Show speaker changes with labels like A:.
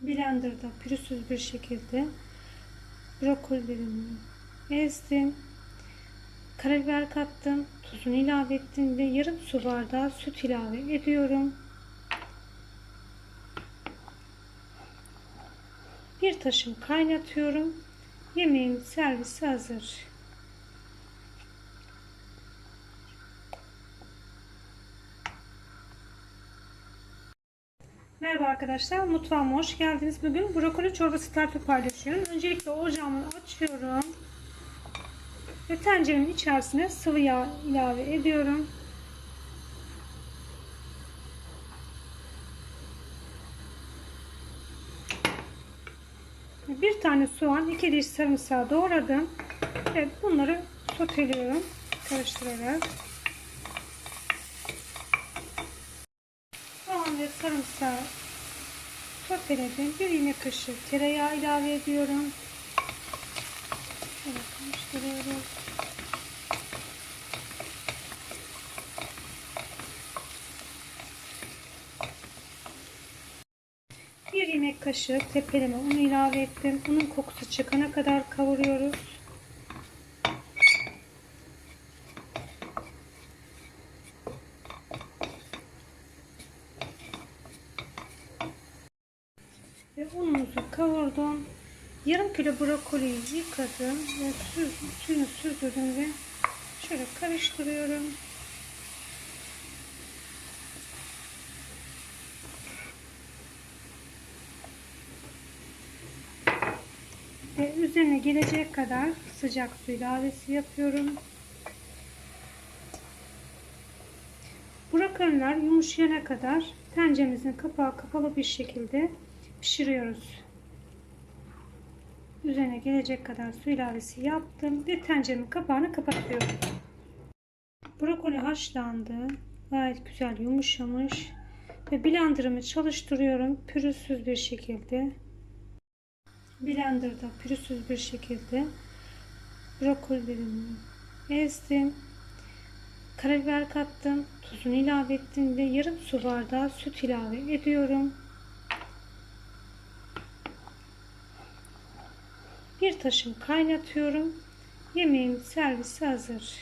A: Blender'da pürüzsüz bir şekilde brokolilerimi ezdim. Karabiber kattım. Tuzunu ilave ettim ve yarım su bardağı süt ilave ediyorum. Bir taşım kaynatıyorum. Yemeğim servisi hazır. Merhaba arkadaşlar, mutfağıma hoş geldiniz. Bugün brokoli çorbası tarifi paylaşıyorum. Öncelikle ocağımı açıyorum. Ve tencerenin içerisine sıvı yağ ilave ediyorum. Bir tane soğan, iki diş sarımsağı doğradım. Ve bunları soteliyorum. Karıştırarak. Sarımsağı soteledim. Bir yemek kaşığı tereyağı ilave ediyorum. Şöyle karıştırıyoruz. Bir yemek kaşığı tepeleme unu ilave ettim. Unun kokusu çıkana kadar kavuruyoruz. Ve unumuzu kavurdum. Yarım kilo brokoliyi yıkadım ve su, suyunu süzdürdüm ve şöyle karıştırıyorum. Ve üzerine gelecek kadar sıcak su ilavesi yapıyorum. Brokoliler yumuşayana kadar tenceremizin kapağı kapalı bir şekilde pişiriyoruz. Üzerine gelecek kadar su ilavesi yaptım ve tenceremin kapağını kapatıyorum. Brokoli haşlandı. Gayet güzel yumuşamış. Ve blenderımı çalıştırıyorum. Pürüzsüz bir şekilde. Blenderda pürüzsüz bir şekilde brokolilerimi ezdim. Karabiber kattım. Tuzunu ilave ettim ve yarım su bardağı süt ilave ediyorum. Bir taşım kaynatıyorum. Yemeğim servisi hazır.